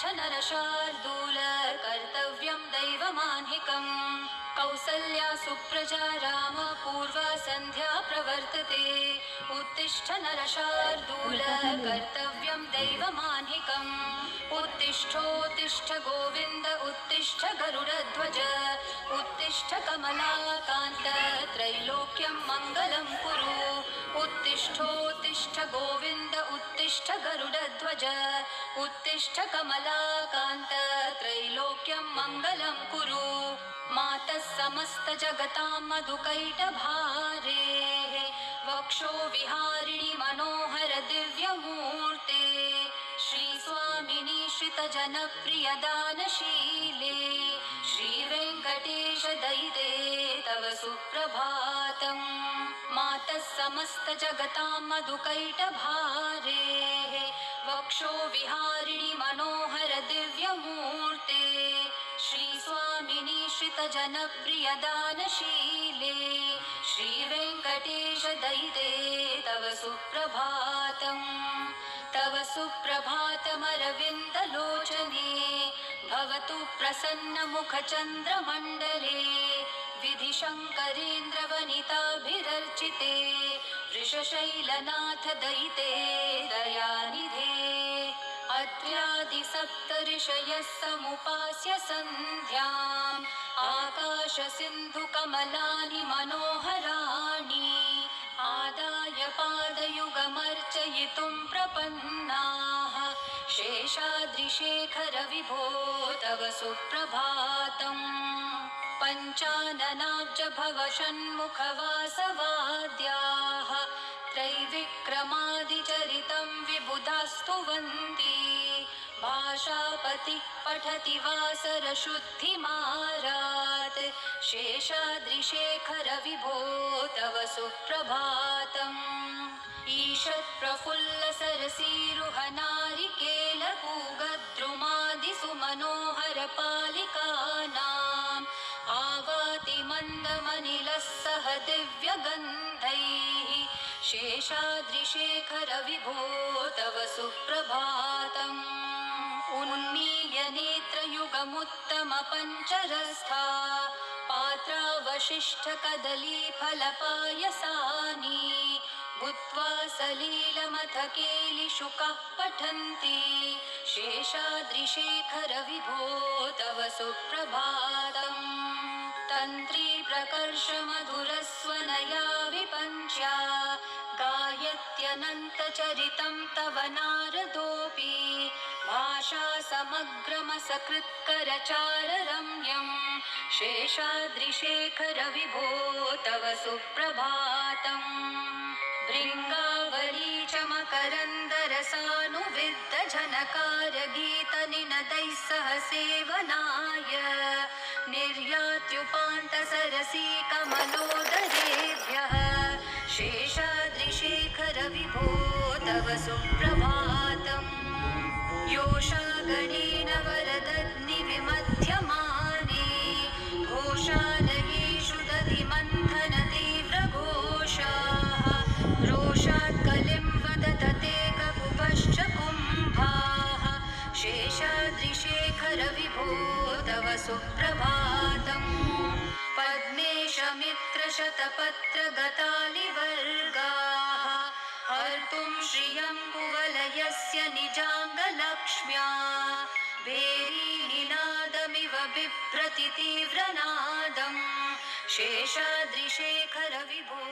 शार्दूल कर्तव्य दैव मनिक कौसल्या सुप्रजा राम पूर्व संध्या प्रवर्तते। उत्तिष्ठ नर शार्दूल कर्तव्य दैव मनिक उत्तिष्ठोत्तिष्ठ गोविंद उत्तिष्ठ गरुडध्वज। उत्तिष्ठ कमलाकान्त, त्रैलोक्यं मङ्गलं कुरु। उत्तिष्ठोत्तिष्ठ गोविंद उत्तिष्ठ गरुडध्वज उत्तिष्ठ कमलाकान्त त्रैलोक्यं मङ्गलं कुरु। मातः समस्तजगतां मधुकैटभारेः। वक्षो विहारिणि मनोहर दिव्यमूर्ते। श्रीस्वामिनि श्रितजनप्रियदानशीले श्रीवेङ्कटेश दयिते तव सुप्रभातम् समस्तजगता मधुकैटभारे वक्षो विहारिणि मनोहर दिव्यमूर्ते। श्रीस्वामिनि श्रितजनप्रियदानशीले तव सुप्रभातम्। तव सुप्रभातमरविन्दलोचने। भवतु प्रसन्नमुखचन्द्रमण्डले। विधिशङ्करेन्द्रवनिताभिरर्चिते वृषशैलनाथ दयिते दयानिधे। अत्र्यादिसप्तऋषयः समुपास्य सन्ध्याम् आकाशसिन्धुकमलानि मनोहराणि आदाय पादयुगमर्चयितुं प्रपन्नाः। शेषाद्रिशेखर विभो तव सुप्रभातम् पञ्चाननाब्ज भव षण्मुखवासवाद्याः त्रैविक्रमादिचरितं विबुधास्तुवन्ति भाषापतिः पठति वासरशुद्धिमारात्। शेषाद्रिशेखर विभो तव सुप्रभातम्। ईषत्प्रफुल्लसरसीरुहनारिकेलपूगद्रुमादिसुमनोहरपालिकानाम् सह दिव्यगन्धैः शेषाद्रिशेखर विभो तव सुप्रभातम्। उन्मील्य नेत्रयुगमुत्तमपञ्चरस्था, पात्रावशिष्टकदलीफलपायसानि, भूत्वा सलीलमथ केलिशुकः पठन्ति। शेषाद्रिशेखर विभो तव सुप्रभातम्। तन्त्री प्रकर्षमधुरस्वनया विपञ्च्या गायत्यनन्तचरितं तव नारदोऽपि भाषा समग्रमसकृत्करचाररम्यम् शेषाद्रिशेखर विभो तव सुप्रभातम् भृङ्गावली च मकरन्दरसानुविद्ध झनकार गीतनिनदैः सह सेवनाय निर्यात्युपान्त सरसी कमलोदरेभ्यः शेषाद्रिशेखर विभो तव सुप्रभातम्। योषा शेषाद्रिशेखर विभो तव सुप्रभातम् पद्मेशमित्रशतपत्रगतालिवर्गाः। हर्तुं श्रियं कुवलयस्य निजाङ्गलक्ष्म्या। भेरीनिनादमिव बिभ्रति तीव्रनादम् शेषाद्रिशेखर विभो